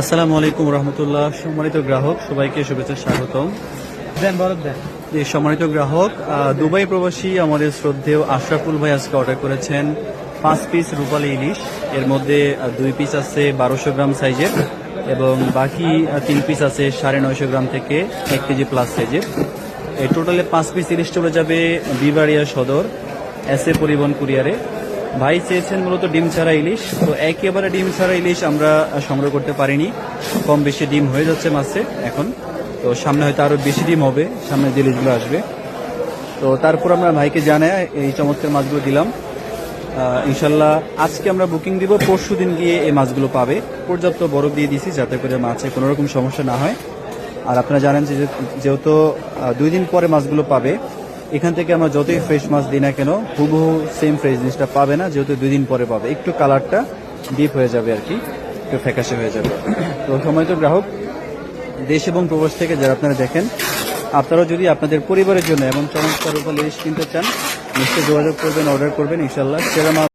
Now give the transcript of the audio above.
আসসালামু আলাইকুম রহমতুল্লাহ। সম্মানিত গ্রাহক সবাইকে শুভেচ্ছা স্বাগতম। সম্মানিত গ্রাহক দুবাই প্রবাসী আমাদের শ্রদ্ধেয় আশরাফুল ভাই আজকে অর্ডার করেছেন পাঁচ পিস রূপালী ইলিশ। এর মধ্যে দুই পিস আছে বারোশো গ্রাম সাইজের এবং বাকি তিন পিস আছে সাড়ে নয়শো গ্রাম থেকে এক কেজি প্লাস সাইজের। এই টোটালে পাঁচ পিস ইলিশ চলে যাবে বিবাড়িয়া সদর এস এ পরিবহন কুরিয়ারে ভাই চেয়েছেন মূলত ডিম ছাড়া ইলিশ, তো একেবারে ডিম ছাড়া ইলিশ আমরা সংগ্রহ করতে পারিনি। কম বেশি ডিম হয়ে যাচ্ছে মাছে এখন। তো সামনে হয়তো আরও বেশি ডিম হবে, সামনে যে ইলিশগুলো আসবে। তো তারপর আমরা ভাইকে জানাই, এই চমৎকার মাছগুলো দিলাম। ইনশাল্লাহ আজকে আমরা বুকিং দিব, পরশু দিন গিয়ে এই মাছগুলো পাবে। পর্যাপ্ত বরফ দিয়ে দিছি যাতে করে মাছে কোনো রকম সমস্যা না হয়। আর আপনারা জানেন যে যেহেতু দুই দিন পরে মাছগুলো পাবে এখান থেকে আমরা যতই ফ্রেশ মাছ দিই না কেন, হুবহু সেম ফ্রেশ জিনিসটা পাবে না, যেহেতু দুই দিন পরে পাবে। একটু কালারটা ডিপ হয়ে যাবে আর কি, একটু ফ্যাকাশে হয়ে যাবে। তো সময় তো গ্রাহক, দেশ এবং প্রবাস থেকে যারা আপনারা দেখেন, আপনারাও যদি আপনাদের পরিবারের জন্য এমন চমৎকার উপর লিস্ট কিনতে চান, নিশ্চয়ই যোগাযোগ করবেন অর্ডার করবেন ইনশাল্লাহ সেরা